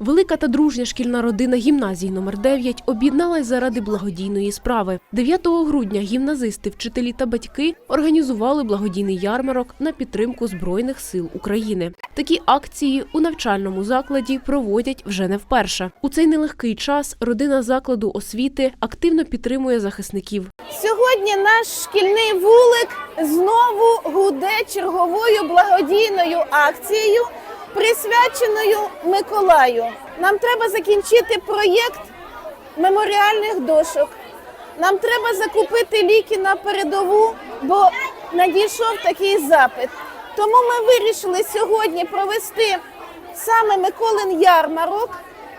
Велика та дружня шкільна родина гімназії номер 9 об'єдналась заради благодійної справи. 9 грудня гімназисти, вчителі та батьки організували благодійний ярмарок на підтримку Збройних сил України. Такі акції у навчальному закладі проводять вже не вперше. У цей нелегкий час родина закладу освіти активно підтримує захисників. Сьогодні наш шкільний вулик знову гуде черговою благодійною акцією, присвяченою Миколаю. Нам треба закінчити проєкт меморіальних дошок. Нам треба закупити ліки на передову, бо надійшов такий запит. Тому ми вирішили сьогодні провести саме Миколин ярмарок.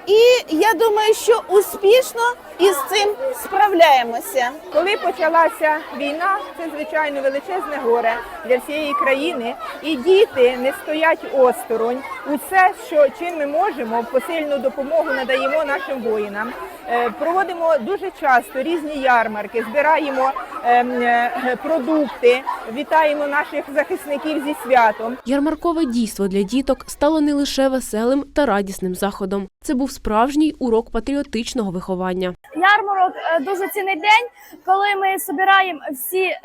І я думаю, що успішно із цим справляємося. Коли почалася війна, це звичайно величезне горе для всієї країни, і діти не стоять осторонь. Усе, що чим ми можемо, посильну допомогу надаємо нашим воїнам. Е, Проводимо дуже часто різні ярмарки, збираємо ем, е, продукти, вітаємо наших захисників зі святом. Ярмаркове дійство для діток стало не лише веселим та радісним заходом. Це був справжній урок патріотичного виховання. Ярмарок е, дуже цінний день, коли ми збираємо всі е,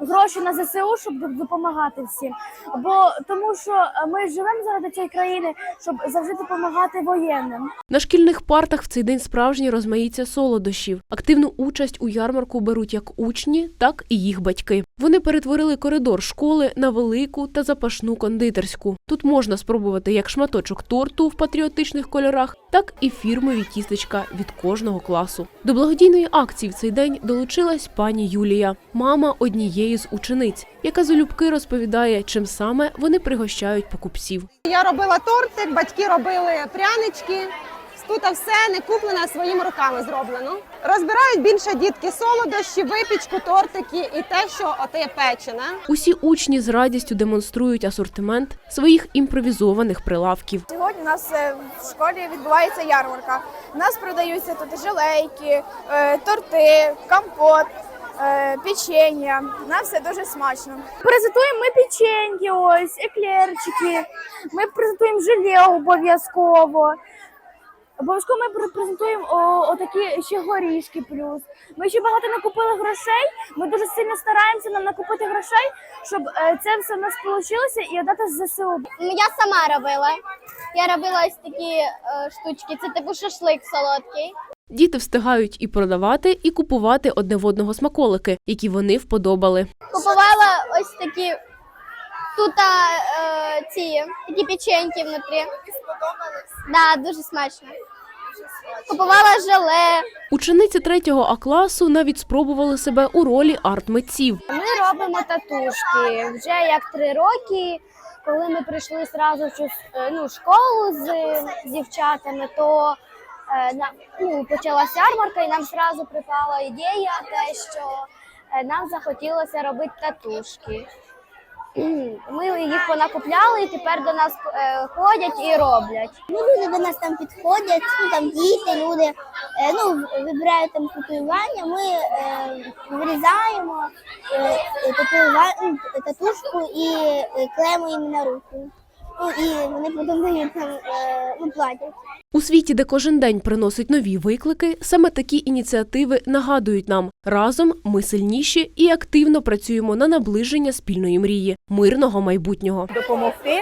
гроші на ЗСУ, щоб допомагати всім. Бо тому, що е, ми живемо заради цієї країни, щоб завжди допомагати воєнним. На шкільних партах в цей день справжнє розмаїття солодощів. Активну участь у ярмарку беруть як учні, так і їх батьки. Вони перетворили коридор школи на велику та запашну кондитерську. Тут можна спробувати як шматочок торту в патріотичних кольорах, так і фірмові тістечка від кожного класу. До благодійної акції в цей день долучилась пані Юлія, мама однієї з учениць, яка залюбки розповідає, чим саме вони пригощають покупців. Я робила тортик, батьки робили прянички. Тут все не куплено, а своїми руками зроблено. Розбирають більше дітки солодощі, випічку, тортики і те, що оте печене. Усі учні з радістю демонструють асортимент своїх імпровізованих прилавків. Сьогодні у нас е, в школі відбувається ярмарка. У нас продаються тут желейки, е, торти, компот, е, печення. На все дуже смачно. Презентуємо ми печеньки, ось еклерчики. Ми презентуємо желе обов'язково. Обов'язково ми пре- презентуємо о, отакі ще горішки плюс. Ми ще багато накупили грошей. Ми дуже сильно стараємося нам накупити грошей, щоб е, це все в нас вийшло і віддати з ЗСУ. Я сама робила. Я робила ось такі е, штучки. Це типу шашлик солодкий. Діти встигають і продавати, і купувати одне в одного смаколики, які вони вподобали. Купувала ось такі тут е, ці такі печеньки внутрі. Да, дуже смачно. Купувала желе. Учениці 3 А класу навіть спробували себе у ролі арт-митців. Ми робимо татушки вже як три роки. Коли ми прийшли зразу в е, ну, школу з дівчатами, то е, ну, почалася ярмарка, і нам зразу припала ідея, те, що е, нам захотілося робити татушки. Ми їх понакупляли і тепер до нас е, ходять і роблять. Ну, люди до нас там підходять, ну там діти, люди е, ну, вибирають там татуювання, ми е, вирізаємо е, татуюва- ну, татушку і е, клеїмо їм на руку. Ну і вони потім дають нам е, ну, платять. У світі, де кожен день приносить нові виклики, саме такі ініціативи нагадують нам разом ми сильніші і активно працюємо на наближення спільної мрії мирного майбутнього. Допомогти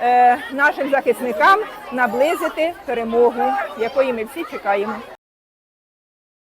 е, нашим захисникам наблизити перемогу, якої ми всі чекаємо.